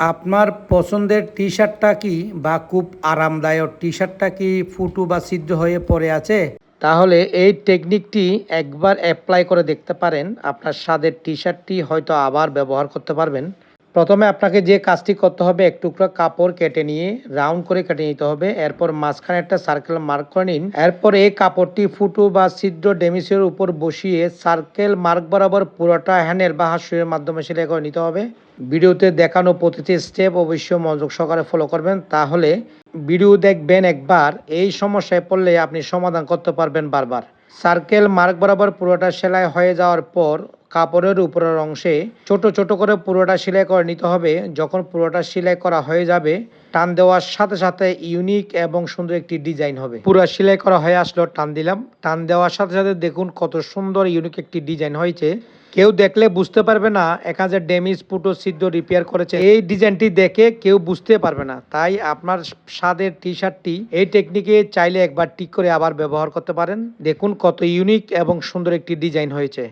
আপনার পছন্দের টি শার্টটা কি বা খুব আরামদায়ক টি শার্টটা কি ফুটু বা ছিদ্র হয়ে পড়ে আছে? তাহলে এই টেকনিকটি একবার অ্যাপ্লাই করে দেখতে পারেন। আপনার স্বাদের টি শার্টটি হয়তো আবার ব্যবহার করতে পারবেন। প্রথমে আপনাকে যে কাজটি করতে হবে, এক টুকরো কাপড় কেটে নিয়ে, রাউন্ড করে কেটে নিতে হবে। এরপর মাঝখানে একটা সার্কেল মার্ক করে নিন। এরপর এই কাপড়টি ফুটো বা ছিদ্র ডেমিসের উপর বসিয়ে সার্কেল মার্ক বরাবর পুরোটা হ্যান্ডেল বা হাসুয়ের মাধ্যমে সেলাই করে নিতে হবে। ভিডিওতে দেখানো প্রতিটি স্টেপ অবশ্যই মনোযোগ সহকারে ফলো করবেন। তাহলে ভিডিও দেখবেন একবার, এই সমস্যায় পড়লে আপনি সমাধান করতে পারবেন বারবার। সার্কেল মার্ক বরাবর পুরোটা সেলাই হয়ে যাওয়ার পর কাপড়ের উপরের অংশে ছোট ছোট করে পুরোটা সেলাই করে নিতে হবে। যখন পুরোটা সেলাই করা হয়ে যাবে, টান দেওয়ার সাথে সাথে ইউনিক এবং সুন্দর একটি ডিজাইন হবে। পুরো সেলাই করা হয়ে আসলো, টান দিলাম। টান দেওয়ার সাথে সাথে দেখুন কত সুন্দর ইউনিক একটি ডিজাইন হয়েছে। কেউ দেখলে বুঝতে পারবে না, এখানে যে ড্যামেজ পুটো সিদ্ধ রিপেয়ার করেছে। এই ডিজাইনটি দেখে কেউ বুঝতে পারবে না। তাই আপনার স্বাদের টি শার্টটি এই টেকনিকে চাইলে একবার ঠিক করে আবার ব্যবহার করতে পারেন। দেখুন কত ইউনিক এবং সুন্দর একটি ডিজাইন হয়েছে।